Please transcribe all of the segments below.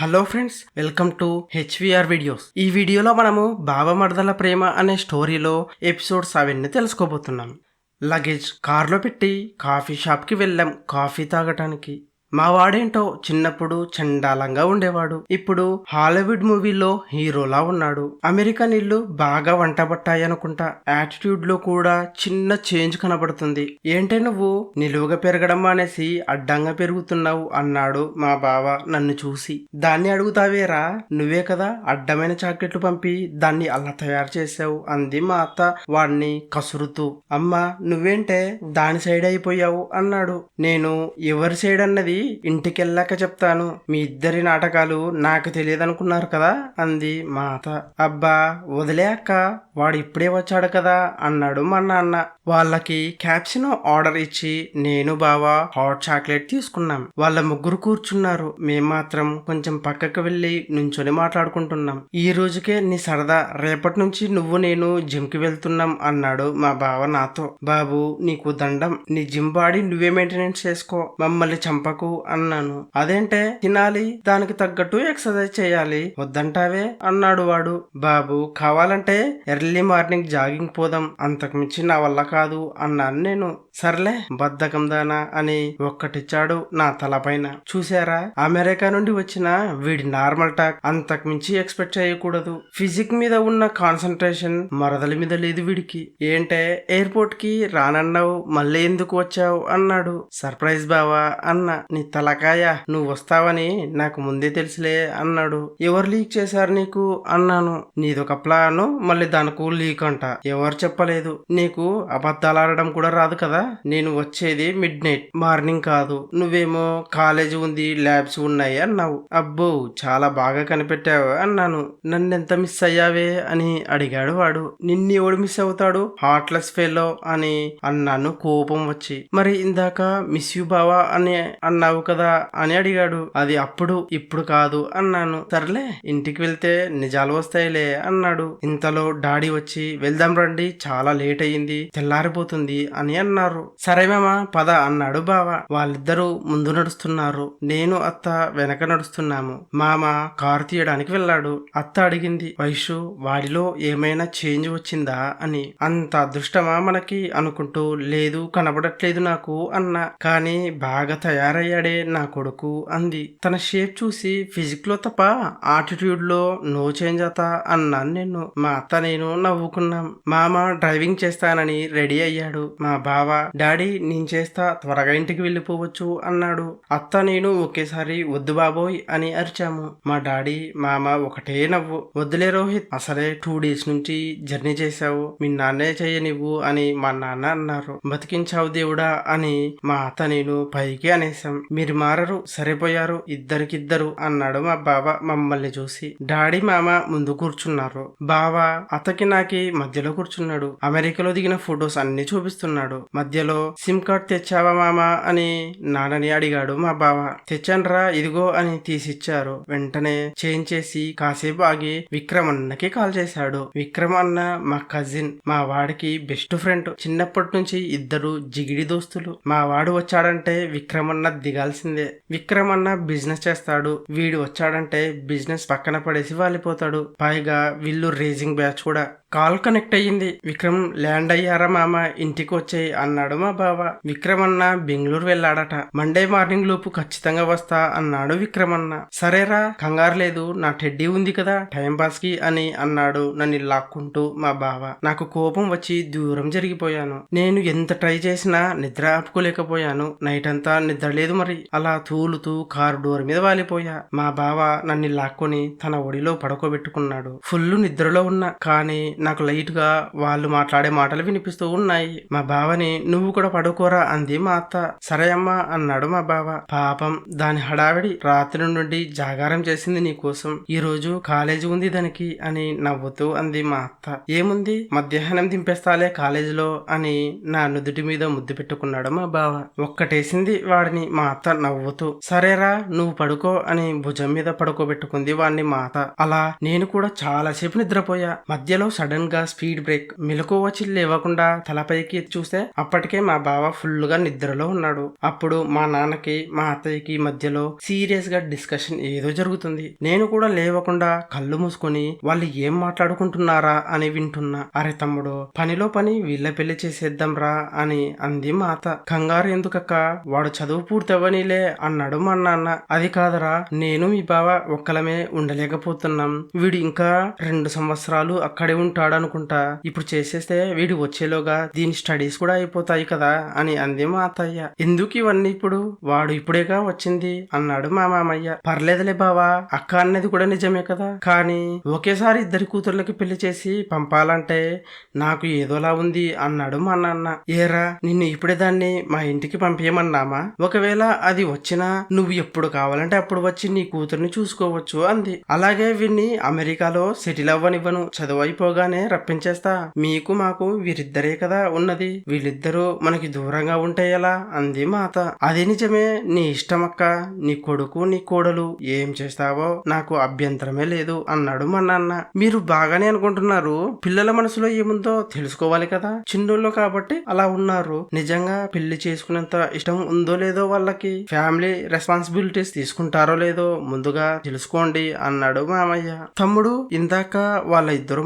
Hello friends welcome to HVR videos ఈ వీడియోలో మనము బావ మరదల ప్రేమ అనే స్టోరీలో ఎపిసోడ్ అవన్నీ తెలుసుకోబోతున్నాం. లగేజ్ కార్లో పెట్టి కాఫీ షాప్కి వెళ్ళాం. కాఫీ తాగటానికి. మా వాడేంటో చిన్నప్పుడు చండాలంగా ఉండేవాడు. ఇప్పుడు హాలీవుడ్ మూవీలో హీరోలా ఉన్నాడు. అమెరికన్ ఇల్లు బాగా వంట పట్టాయి అనుకుంటా. యాటిట్యూడ్లో కూడా చిన్న చేంజ్ కనబడుతుంది. ఏంటే నువ్వు? నిలువుగా పెరగడం మానేసి అడ్డంగా పెరుగుతున్నావు అన్నాడు మా బావ నన్ను చూసి. దాన్ని అడుగుతావేరా? నువ్వే కదా అడ్డమైన చాక్లెట్లు పంపి దాన్ని అలా తయారు చేసావు అంది మా అత్త. వాడిని కసురుతూ. అమ్మా నువ్వేంటే? దాని సైడ్ అయిపోయావు అన్నాడు. నేను ఎవరి సైడ్ అన్నది? ఇంటికెళ్ళాక చెప్తాను. మీ ఇద్దరి నాటకాలు నాకు తెలియదు అనుకున్నారు కదా? అంది మాత. అబ్బా వదిలే అక్క. వాడు ఇప్పుడే వచ్చాడు కదా? అన్నాడు మా నాన్న. వాళ్ళకి క్యాప్సినో ఆర్డర్ ఇచ్చి నేను బావా హాట్ చాక్లెట్ తీసుకున్నాం. వాళ్ళ ముగ్గురు కూర్చున్నారు. మేం మాత్రం కొంచెం పక్కకు వెళ్ళి నుంచొని మాట్లాడుకుంటున్నాం. ఈ రోజుకే నీ సరదా. రేపటి నుంచి నువ్వు నేను జిమ్కి వెళ్తున్నాం అన్నాడు మా బావ నాతో. బాబు నీకు దండం. నీ జిమ్ బాడీ నువ్వే మెయింటెనెన్స్ చేసుకో. మమ్మల్ని చంపకు. అన్నాను. అదేంటే తినాలి దానికి తగ్గట్టు ఎక్సర్సైజ్ చేయాలి. వద్దంటావే అన్నాడు వాడు. బాబు కావాలంటే ఎర్లీ మార్నింగ్ జాగింగ్ పోదాం. అంతకుమించి నా వల్ల కాదు అన్నాను నేను. సర్లే బద్ధకం దానా అని ఒక్కటిచ్చాడు నా తలపైన. చూసారా అమెరికా నుండి వచ్చిన వీడి నార్మల్ టాక్ అంతకు మించి ఎక్స్పెక్ట్ చేయకూడదు. ఫిజిక్ మీద ఉన్న కాన్సన్ట్రేషన్ మరదల మీద లేదు వీడికి. ఏంటే ఎయిర్పోర్ట్కి రానన్నావు మళ్ళీ ఎందుకు వచ్చావు అన్నాడు. సర్ప్రైజ్ బావా అన్న నీ తలకాయ నువ్వు వస్తావని నాకు ముందే తెలుసులే అన్నాడు. ఎవరు లీక్ చేశారు నీకు? అన్నాను. నీదొక ప్లాను మళ్ళీ దానికి లీక్ అంట. ఎవరు చెప్పలేదు. నీకు అబద్ధాలు ఆడడం కూడా రాదు కదా? నేను వచ్చేది మిడ్ నైట్ మార్నింగ్ కాదు. నువ్వేమో కాలేజ్ ఉంది ల్యాబ్స్ ఉన్నాయి అన్నావు. అబ్బో చాలా బాగా కనిపెట్టావు అన్నాను. నన్ను ఎంత మిస్ అయ్యావే అని అడిగాడు వాడు. నిన్ను ఎవడు మిస్ అవుతాడు? హార్ట్లెస్ ఫెలో అని అన్నాను కోపం వచ్చి. మరి ఇందాక మిస్ యూ బావా అని అన్నావు కదా అని అడిగాడు. అది అప్పుడు ఇప్పుడు కాదు అన్నాను. సర్లే ఇంటికి వెళ్తే నిజాలు వస్తాయిలే అన్నాడు. ఇంతలో డాడీ వచ్చి వెళ్దాం రండి చాలా లేట్ అయ్యింది తెల్లారిపోతుంది అని అన్నారు. సరే సరేమేమా పద అన్నాడు బావ. వాళ్ళిద్దరూ ముందు నడుస్తున్నారు. నేను అత్త వెనక నడుస్తున్నాము. మామ కారు తీయడానికి వెళ్ళాడు. అత్త అడిగింది వైషు వాడిలో ఏమైనా చేంజ్ వచ్చిందా? అని. అంత అదృష్టమా మనకి? అనుకుంటూ లేదు కనబడట్లేదు నాకు అన్న. కానీ బాగా తయారయ్యాడే నా కొడుకు అంది. తన షేప్ చూసి ఫిజిక్లో తప్ప ఆటిట్యూడ్లో నో చేంజ్ అత అన్నాను నేను మా అత్త నేను నవ్వుకున్నాం. మామ డ్రైవింగ్ చేస్తానని రెడీ అయ్యాడు. మా బావ డాడీ నేను చేస్తా త్వరగా ఇంటికి వెళ్ళిపోవచ్చు అన్నాడు. అత్త నేను ఒకేసారి వద్దు బాబోయ్ అని అరిచాము. మా డాడీ మామ ఒకటే నవ్వు. వద్దులే రోహిత్ అసలే టూ డేస్ నుంచి జర్నీ చేశావు. మీ నాన్నే చేయనివ్వు అని మా నాన్న అన్నారు. బతికించావు దేవుడా అని మా అత్త నేను పైకి అనేసాం మీరు మారరు సరిపోయారు ఇద్దరికిద్దరు అన్నాడు మా బావ మమ్మల్ని చూసి. డాడీ మామ ముందు కూర్చున్నారు. బావ అతకి నాకి మధ్యలో కూర్చున్నాడు. అమెరికాలో దిగిన ఫొటోస్ అన్ని చూపిస్తున్నాడు. మధ్యలో సిమ్ కార్డ్ తెచ్చావా మామా అని నాన్నని అడిగాడు మా బావ. తెచ్చాన్రా ఇదిగో అని తీసిచ్చారు. వెంటనే చేంజ్ చేసి కాసేపు ఆగి విక్రమ్ అన్నకి కాల్ చేశాడు. విక్రమ్ అన్న మా కజిన్ మా వాడికి బెస్ట్ ఫ్రెండ్. చిన్నప్పటి నుంచి ఇద్దరు జిగిడి దోస్తులు. మా వాడు వచ్చాడంటే విక్రమ్ అన్న దిగాల్సిందే. విక్రమ్ అన్న బిజినెస్ చేస్తాడు. వీడు వచ్చాడంటే బిజినెస్ పక్కన పడేసి వాలిపోతాడు. పైగా వీళ్ళు రేసింగ్ బ్యాచ్ కూడా. కాల్ కనెక్ట్ అయ్యింది. విక్రమ్ ల్యాండ్ అయ్యారా మామ? ఇంటికి వచ్చేయి అన్నాడు మా బావ. విక్రమ్ అన్న బెంగళూరు వెళ్ళాడట. మండే మార్నింగ్ లోపు ఖచ్చితంగా వస్తా అన్నాడు విక్రమ్ అన్న సరేరా కంగారు లేదు నా టెడ్డీ ఉంది కదా టైం పాస్కి అని అన్నాడు నన్ను లాక్కుంటూ మా బావ. నాకు కోపం వచ్చి దూరం జరిగిపోయాను. నేను ఎంత ట్రై చేసినా నిద్ర ఆపుకోలేకపోయాను. నైట్ అంతా నిద్ర లేదు మరి. అలా తూలుతూ కారు డోర్ మీద వాలిపోయా. మా బావ నన్ను లాక్కొని తన ఒడిలో పడుకోబెట్టుకున్నాడు. ఫుల్ నిద్రలో ఉన్నా కానీ నాకు లైట్గా వాళ్ళు మాట్లాడే మాటలు వినిపిస్తూ ఉన్నాయి. మా బావని నువ్వు కూడా పడుకోరా అంది మా అత్త. సరే అమ్మా అన్నాడు మా బావ. పాపం దాని హడావిడి రాత్రి నుండి జాగారం చేసింది నీకోసం ఈరోజు ఈ రోజు కాలేజీ ఉంది దానికి అని నవ్వుతూ అంది మా అత్త. ఏముంది? మధ్యాహ్నం దింపేస్తాలే కాలేజీలో అని నా నుదుటి మీద ముద్దు పెట్టుకున్నాడు మా బావ. ఒక్కటేసింది వాడిని మా అత్త నవ్వుతూ. సరేరా నువ్వు పడుకో అని భుజం మీద పడుకోబెట్టుకుంది వాడిని మా అత్త. అలా నేను కూడా చాలాసేపు నిద్రపోయా. మధ్యలో సడన్ సడన్గా స్పీడ్ బ్రేక్ మెలకు వచ్చి లేవకుండా తలపైకి చూస్తే అప్పటికే మా బావ ఫుల్గా నిద్రలో ఉన్నాడు. అప్పుడు మా నాన్నకి మా అత్తయ్యకి మధ్యలో సీరియస్గా డిస్కషన్ ఏదో జరుగుతుంది. నేను కూడా లేవకుండా కళ్ళు మూసుకొని వాళ్ళు ఏం మాట్లాడుకుంటున్నారా అని వింటున్నా. అరే తమ్ముడు పనిలో పని వీళ్ళ పెళ్ళి చేసేద్దాం రా అని అంది మా అత్త కంగారు ఎందుకక్క? వాడు చదువు పూర్తవనిలే అన్నాడు మా నాన్న. అది కాదరా నేను మీ బావ ఒక్కలమే ఉండలేకపోతున్నాం. వీడు ఇంకా రెండు సంవత్సరాలు అక్కడే ఉంటాడు. అనుకుంటా ఇప్పుడు చేసేస్తే వీడు వచ్చేలోగా దీని స్టడీస్ కూడా అయిపోతాయి కదా అని అంది మా అత్తయ్య. ఎందుకు ఇవన్నీ ఇప్పుడు? వాడు ఇప్పుడేగా వచ్చింది అన్నాడు మా మామయ్య. పర్లేదులే బావా అక్క అన్నది కూడా నిజమే కదా. కానీ ఒకేసారి ఇద్దరి కూతుర్లకి పెళ్ళి చేసి పంపాలంటే నాకు ఏదోలా ఉంది అన్నాడు మా నాన్న. ఏరా నిన్ను ఇప్పుడే దాన్ని మా ఇంటికి పంపేయమన్నామా? ఒకవేళ అది వచ్చినా నువ్వు ఎప్పుడు కావాలంటే అప్పుడు వచ్చి నీ కూతుర్ని చూసుకోవచ్చు అంది. అలాగే వీడిని అమెరికాలో సెటిల్ అవ్వనివ్వను చదువు అయిపోగా అయిపోగానే రప్పించేస్తా. మీకు మాకు వీరిద్దరే కదా ఉన్నది. వీళ్ళిద్దరూ మనకి దూరంగా ఉంటే ఎలా? అంది మాత. అది నిజమే. నీ ఇష్టం అక్క నీ కొడుకు నీ కోడలు ఏం చేస్తావో నాకు అభ్యంతరమే లేదు అన్నాడు మా నాన్న. మీరు బాగానే అనుకుంటున్నారు. పిల్లల మనసులో ఏముందో తెలుసుకోవాలి కదా. చిన్నోళ్ళు కాబట్టి అలా ఉన్నారు. నిజంగా పెళ్ళి చేసుకునేంత ఇష్టం ఉందో లేదో వాళ్ళకి ఫ్యామిలీ రెస్పాన్సిబిలిటీస్ తీసుకుంటారో లేదో ముందుగా తెలుసుకోండి అన్నాడు మామయ్య. తమ్ముడు ఇందాక వాళ్ళ ఇద్దరు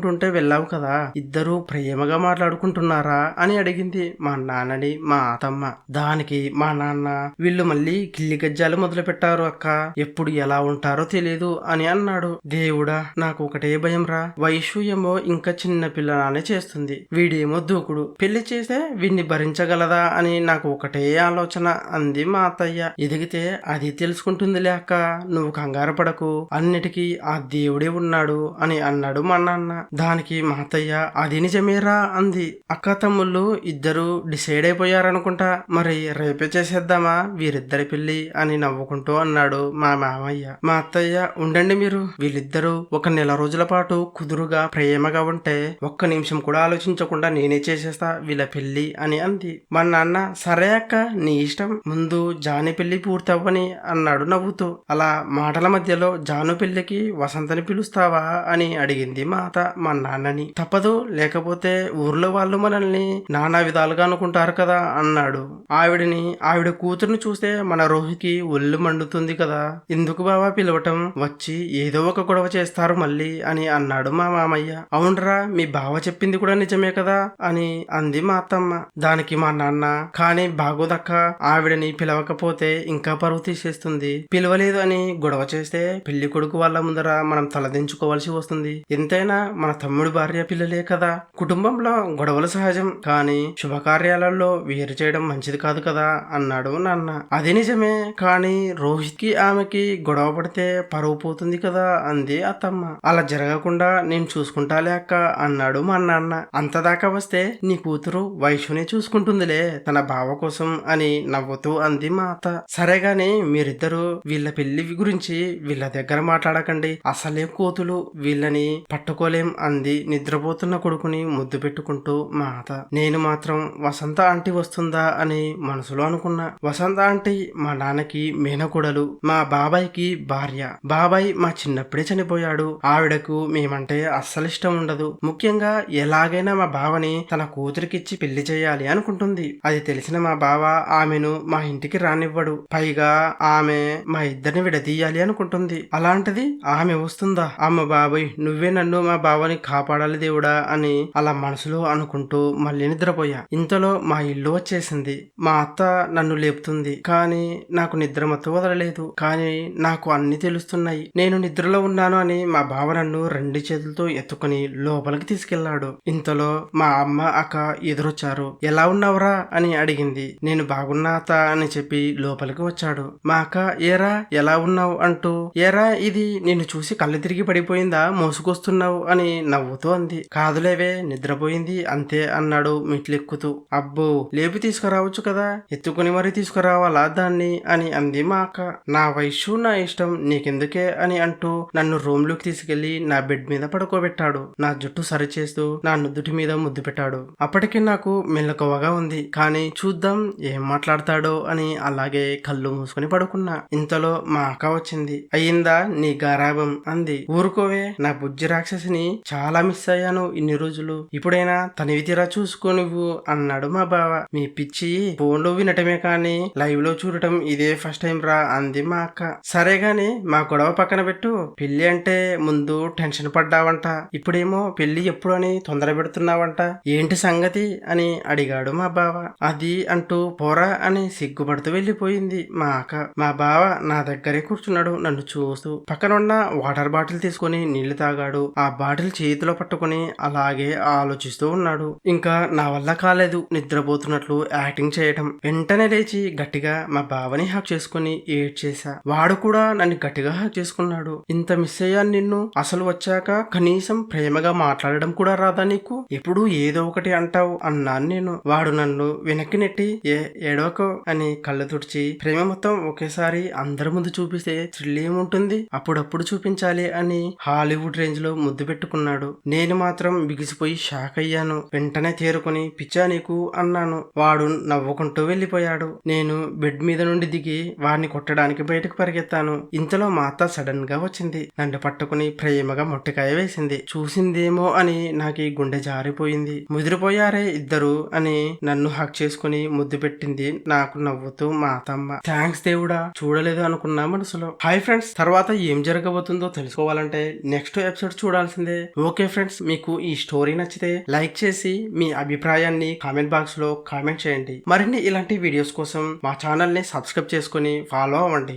మాట్లాడుకుంటుంటే వెళ్ళావు కదా? ఇద్దరు ప్రేమగా మాట్లాడుకుంటున్నారా? అని అడిగింది మా నాన్నని మా అతమ్మ దానికి మా నాన్న వీళ్ళు మళ్ళీ గిల్లి గజ్జాలు మొదలు పెట్టారు అక్క. ఎప్పుడు ఎలా ఉంటారో తెలియదు అని అన్నాడు. దేవుడా నాకు ఒకటే భయం రా. వయసు ఏమో ఇంకా చిన్న పిల్లలానే చేస్తుంది. వీడేమో దూకుడు. పెళ్ళి చేస్తే వీడిని భరించగలదా అని నాకు ఒకటే ఆలోచన అంది మా అత్తయ్య. ఎదిగితే అది తెలుసుకుంటుందిలే అక్క. నువ్వు కంగారు పడకు. అన్నిటికీ ఆ దేవుడే ఉన్నాడు అని అన్నాడు మా నాన్న. దానికి మా అత్తయ్య అది నిజమేరా అంది. అక్క తమ్ముళ్ళు ఇద్దరు డిసైడ్ అయిపోయారనుకుంటా. మరి రేపే చేసేద్దామా? వీరిద్దరి పెళ్ళి అని నవ్వుకుంటూ అన్నాడు మా మామయ్య. మా అత్తయ్య ఉండండి మీరు. వీళ్ళిద్దరూ ఒక నెల రోజుల పాటు కుదురుగా ప్రేమగా ఉంటే ఒక్క నిమిషం కూడా ఆలోచించకుండా నేనే చేసేస్తా వీళ్ళ పెళ్ళి అని అంది. మా నాన్న సరే అక్క నీ ఇష్టం. ముందు జాని పెళ్ళి పూర్తవ్వని అన్నాడు నవ్వుతూ. అలా మాటల మధ్యలో జాను పెళ్ళికి వసంతని పిలుస్తావా అని అడిగింది మాత. మా నాన్నని. తప్పదు లేకపోతే ఊర్లో వాళ్ళు మనల్ని నానా విధాలుగా అనుకుంటారు కదా అన్నాడు. ఆవిడని ఆవిడ కూతురుని చూస్తే మన రోహికి ఒళ్ళు మండుతుంది కదా. ఎందుకు బావా పిలవటం? వచ్చి ఏదో ఒక గొడవ చేస్తారు మళ్ళీ అని అన్నాడు మా మామయ్య. అవునరా మీ బావ చెప్పింది కూడా నిజమే కదా అని అంది మా అత్తమ్మ. దానికి మా నాన్న కానీ బాగోదక్క ఆవిడని పిలవకపోతే ఇంకా పరువు తీసేస్తుంది. పిలవలేదు అని గొడవ చేస్తే పెళ్ళి కొడుకు వాళ్ళ ముందర మనం తలదించుకోవాల్సి వస్తుంది. ఎంతైనా మన తమ్ముడి భార్య పిల్లలే కదా. కుటుంబంలో గొడవలు సహజం. కానీ శుభకార్యాలలో వేరు చేయడం మంచిది కాదు కదా అన్నాడు నాన్న. అది నిజమే. కానీ రోహిత్కి ఆమెకి గొడవ పడితే పరువు పోతుంది కదా అంది అత్తమ్మ. అలా జరగకుండా నేను చూసుకుంటాలే అక్క అన్నాడు మా నాన్న. అంతదాకా వస్తే నీ కూతురు వైషుని చూసుకుంటుందిలే తన బావ కోసం అని నవ్వుతూ అంది మా అత్త. సరే గాని మీరిద్దరూ వీళ్ళ పెళ్ళి గురించి వీళ్ళ దగ్గర మాట్లాడకండి. అసలే కోతులు వీళ్ళని పట్టుకోలేం. అంది నిద్రపోతున్న కొడుకుని ముద్దు పెట్టుకుంటూ మాత. నేను మాత్రం వసంత ఆంటీ వస్తుందా అని మనసులో అనుకున్నా. వసంత ఆంటీ మా నాన్నకి మేనకోడలు మా బాబాయ్కి భార్య. బాబాయ్ మా చిన్నప్పుడే చనిపోయాడు. ఆవిడకు మేమంటే అస్సలు ఇష్టం ఉండదు. ముఖ్యంగా ఎలాగైనా మా బావని తన కూతురికిచ్చి పెళ్ళి చేయాలి అనుకుంటుంది. అది తెలిసిన మా బావ ఆమెను మా ఇంటికి రానివ్వడు. పైగా ఆమె మా ఇద్దరిని విడదీయాలి అనుకుంటుంది. అలాంటిది ఆమె వస్తుందా? అమ్మ బాబాయ్ నువ్వే నన్ను మా బావని కాపాడాలి దేవుడా అని అలా మనసులో అనుకుంటూ మళ్ళీ నిద్రపోయా. ఇంతలో మా ఇల్లు వచ్చేసింది. మా అత్త నన్ను లేపుతుంది. కానీ నాకు నిద్ర మత్తు వదలలేదు. కానీ నాకు అన్ని తెలుస్తున్నాయి. నేను నిద్రలో ఉన్నాను అని మా బావ నన్ను రెండు చేతులతో ఎత్తుకుని లోపలికి తీసుకెళ్ళాడు ఇంతలో మా అమ్మ అక్క ఎదురొచ్చారు. ఎలా ఉన్నావురా? అని అడిగింది. నేను బాగున్నా అత్త అని చెప్పి లోపలికి వచ్చాడు. మా అక్క ఏరా ఎలా ఉన్నావు? అంటూ ఏరా ఇది నిన్ను చూసి కళ్ళు తిరిగి పడిపోయిందా? మోసుకొస్తున్నావు? అని నవ్వుతూ అంది కాదులేవే నిద్రపోయింది అంతే అన్నాడు మెట్లెక్కుతూ. అబ్బో లేపి తీసుకురావచ్చు కదా ఎత్తుకుని మరీ తీసుకురావాలా దాన్ని అని అంది మా అక్క. నా వయస్సు నా ఇష్టం నీకెందుకే అని అంటూ నన్ను రూమ్లోకి తీసుకెళ్ళి నా బెడ్ మీద పడుకోబెట్టాడు. నా జుట్టు సరిచేస్తూ నా నుదుటి మీద ముద్దు పెట్టాడు. అప్పటికి నాకు మెలకువగా ఉంది. కానీ చూద్దాం ఏం మాట్లాడతాడో అని అలాగే కళ్ళు మూసుకొని పడుకున్నా. ఇంతలో మా అక్క వచ్చింది. అయ్యిందా నీ గారాభం? అంది. ఊరుకోవే నా బుజ్జి రాక్షసిని చాలా మిస్ అయ్యాను ఇన్ని రోజులు. ఇప్పుడైనా తనివి తీరా చూసుకో నువ్వు అన్నాడు మా బావ. మీ పిచ్చి ఫోన్లో వినటమే కానీ లైవ్లో చూడటం ఇదే ఫస్ట్ టైం రా అంది మా అక్క. సరే గాని మా గొడవ పక్కన పెట్టు. పెళ్ళి అంటే ముందు టెన్షన్ పడ్డావంట. ఇప్పుడేమో పెళ్ళి ఎప్పుడు అని తొందర పెడుతున్నావంట. ఏంటి సంగతి అని అడిగాడు మా బావ. అది అంటూ పోరా అని సిగ్గుపడుతూ వెళ్ళిపోయింది మా అక్క. మా బావ నా దగ్గరే కూర్చున్నాడు. నన్ను చూస్తూ పక్కనున్న వాటర్ బాటిల్ తీసుకొని నీళ్ళు తాగాడు. ఆ బాటిల్ చేతిలో పట్టుకొని అలాగే ఆలోచిస్తూ ఉన్నాడు. ఇంకా నా వల్ల కాలేదు నిద్రపోతున్నట్లు యాక్టింగ్ చేయటం. వెంటనే లేచి గట్టిగా మా బావని హక్ చేసుకుని ఏడ్ చేశా వాడు కూడా నన్ను గట్టిగా హక్ చేసుకున్నాడు. ఇంత మిస్ అయ్యాను నిన్ను. అసలు వచ్చాక కనీసం ప్రేమగా మాట్లాడడం కూడా రాదా నీకు? ఎప్పుడు ఏదో ఒకటి అంటావు అన్నాను నేను. వాడు నన్ను వెనక్కి నెట్టి ఏ ఏడవకు అని కళ్ళు తుడిచి ప్రేమ మొత్తం ఒకేసారి అందరి ముందు చూపిస్తే థ్రిల్ ఏముంటుంది? అప్పుడప్పుడు చూపించాలి అని హాలీవుడ్ రేంజ్లో ముద్దు అనుకున్నాడు నేను మాత్రం బిగిసిపోయి షాక్ అయ్యాను. వెంటనే తేరుకొని పిచ్చా నీకు అన్నాను. వాడు నవ్వుకుంటూ వెళ్ళిపోయాడు. నేను బెడ్ మీద నుండి దిగి వాడిని కొట్టడానికి బయటకు పరిగెత్తాను. ఇంతలో మా అత్త సడన్గా వచ్చింది. నన్ను పట్టుకుని ప్రేమగా మొట్టికాయ వేసింది. చూసిందేమో అని నాకు ఈ గుండె జారిపోయింది. ముదిరిపోయారే ఇద్దరు అని నన్ను హక్ చేసుకుని ముద్దు పెట్టింది నాకు నవ్వుతూ మా అత్తమ్మ థ్యాంక్స్ దేవుడా. చూడలేదు అనుకున్నా మనసులో. Hi friends. తర్వాత ఏం జరగబోతుందో తెలుసుకోవాలంటే నెక్స్ట్ ఎపిసోడ్ చూడాల్సిందే. ఓకే ఫ్రెండ్స్ మీకు ఈ స్టోరీ నచ్చితే లైక్ చేసి మీ అభిప్రాయాన్ని కామెంట్ బాక్స్లో కామెంట్ చేయండి. మరిన్ని ఇలాంటి వీడియోస్ కోసం మా ఛానల్ని సబ్స్క్రైబ్ చేసుకుని ఫాలో అవ్వండి.